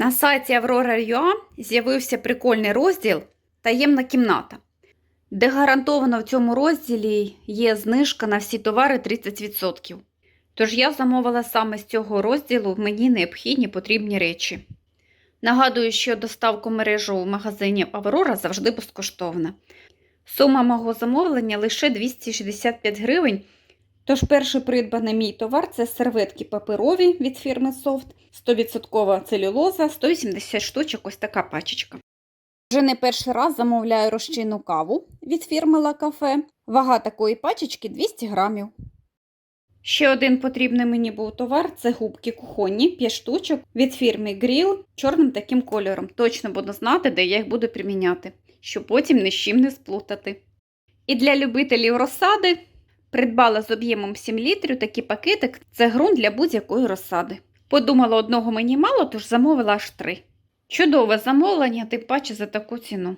На сайті Aurora.ua з'явився прикольний розділ Таємна кімната, де гарантовано в цьому розділі є знижка на всі товари 30%. Тож я замовила саме з цього розділу мені необхідні потрібні речі. Нагадую, що доставка мережу в магазині Аврора завжди безкоштовна. Сума мого замовлення лише 265 гривень. Тож перший придбаний мій товар це серветки паперові від фірми Soft, 100% целюлоза, 180 штучок, ось така пачечка. Вже не перший раз замовляю розчинну каву від фірми La Cafe. Вага такої пачечки 200 грамів. Ще один потрібний мені був товар це губки кухонні, 5 штучок від фірми Grill чорним таким кольором. Точно буду знати, де я їх буду приміняти, щоб потім ні з чим не сплутати. І для любителів розсади придбала з об'ємом 7 літрів такий пакетик це ґрунт для будь-якої розсади. Подумала, одного мені мало, тож замовила аж три. Чудове замовлення, тим паче за таку ціну.